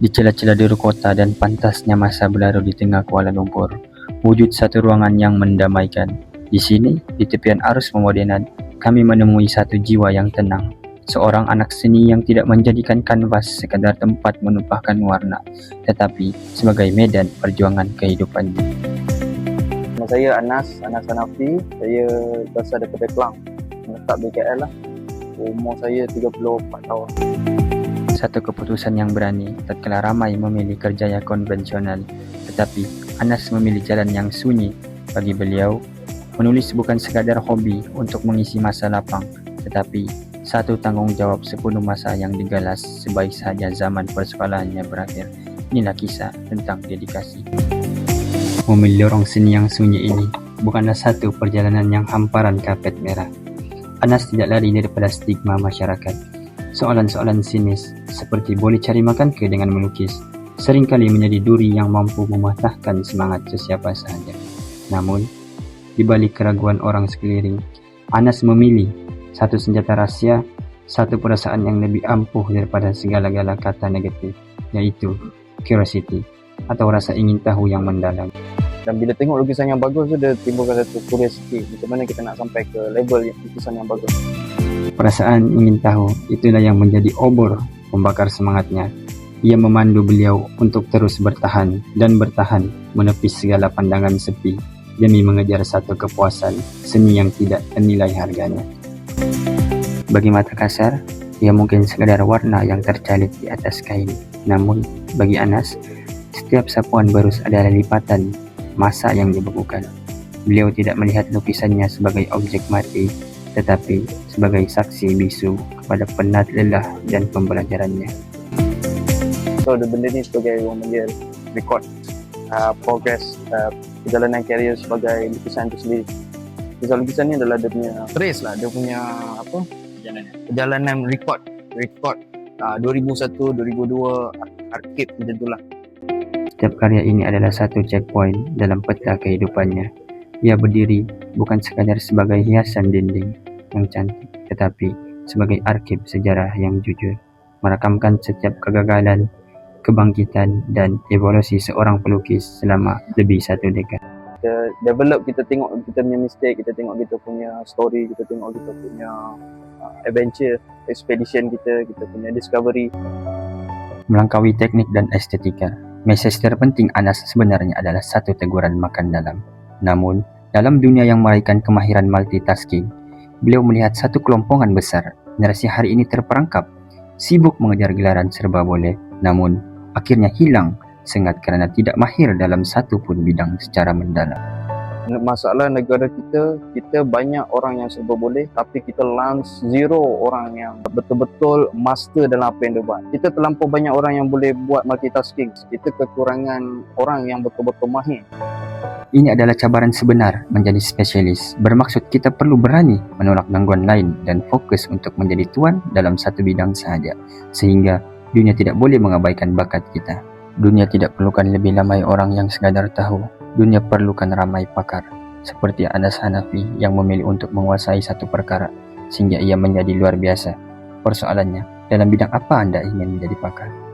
Di celah-celah deru kota dan pantasnya masa berlalu di tengah Kuala Lumpur, wujud satu ruangan yang mendamaikan. Di sini, di tepian arus pemodenan, kami menemui satu jiwa yang tenang. Seorang anak seni yang tidak menjadikan kanvas sekadar tempat menumpahkan warna, tetapi sebagai medan perjuangan kehidupan. Nama saya Anas, Anas Hanafi. Saya berasal daripada Kelang. Menetap di KL lah. Umur saya 34 tahun. Satu keputusan yang berani tatkala ramai memilih kerjaya konvensional, tetapi Anas memilih jalan yang sunyi. Bagi beliau, menulis bukan sekadar hobi untuk mengisi masa lapang, tetapi satu tanggungjawab sepenuh masa yang digalas sebaik sahaja zaman persekolahannya berakhir. Inilah kisah tentang dedikasi. Memilih lorong seni yang sunyi ini bukanlah satu perjalanan yang hamparan kapet merah. Anas tidak lari daripada stigma masyarakat. Soalan-soalan sinis seperti boleh cari makan ke dengan melukis seringkali menjadi duri yang mampu mematahkan semangat sesiapa sahaja. Namun, di balik keraguan orang sekeliling, Anas memilih satu senjata rahsia, satu perasaan yang lebih ampuh daripada segala-gala kata negatif, yaitu curiosity atau rasa ingin tahu yang mendalam. Dan bila tengok lukisan yang bagus tu, dia timbulkan satu curiosity. Macam mana kita nak sampai ke level lukisan yang bagus. Perasaan ingin tahu itulah yang menjadi obor membakar semangatnya. Ia memandu beliau untuk terus bertahan dan bertahan menepis segala pandangan sepi demi mengejar satu kepuasan seni yang tidak ternilai harganya. Bagi mata kasar, ia mungkin sekadar warna yang tercalit di atas kain. Namun, bagi Anas, setiap sapuan barus adalah lipatan masa yang dibekukan. Beliau tidak melihat lukisannya sebagai objek mati, tetapi sebagai saksi bisu kepada penat lelah dan pembelajarannya. So, the benda ni sebagai orang panggil record uh, progress uh, perjalanan career sebagai lukisan itu sendiri. Lukisan-lukisan ni adalah dia punya trace lah, dia punya apa? Perjalanan. Perjalanan record, record uh, 2001, 2002, archive macam tu lah. Setiap karya ini adalah satu checkpoint dalam peta kehidupannya. Ia berdiri bukan sekadar sebagai hiasan dinding yang cantik, tetapi sebagai arsip sejarah yang jujur, merakamkan setiap kegagalan, kebangkitan dan evolusi seorang pelukis selama lebih satu dekad. Kita develop, kita tengok kita punya mistake, kita tengok kita punya story, kita tengok kita punya uh, adventure, expedition kita, kita punya discovery. Melangkaui teknik dan estetika, mesej terpenting Anas sebenarnya adalah satu teguran makan dalam. Namun, dalam dunia yang meraihkan kemahiran multitasking, beliau melihat satu kelompongan besar generasi hari ini terperangkap, sibuk mengejar gelaran serba boleh, namun akhirnya hilang sengat kerana tidak mahir dalam satu pun bidang secara mendalam. Masalah negara kita, kita banyak orang yang serba boleh tapi kita lance zero orang yang betul-betul master dalam apa yang dia buat. Kita terlampau banyak orang yang boleh buat multitasking. Kita kekurangan orang yang betul-betul mahir. Ini adalah cabaran sebenar menjadi spesialis. Bermaksud kita perlu berani menolak gangguan lain dan fokus untuk menjadi tuan dalam satu bidang sahaja. Sehingga dunia tidak boleh mengabaikan bakat kita. Dunia tidak perlukan lebih ramai orang yang sekadar tahu. Dunia perlukan ramai pakar. Seperti Anas Hanafi yang memilih untuk menguasai satu perkara sehingga ia menjadi luar biasa. Persoalannya, dalam bidang apa anda ingin menjadi pakar?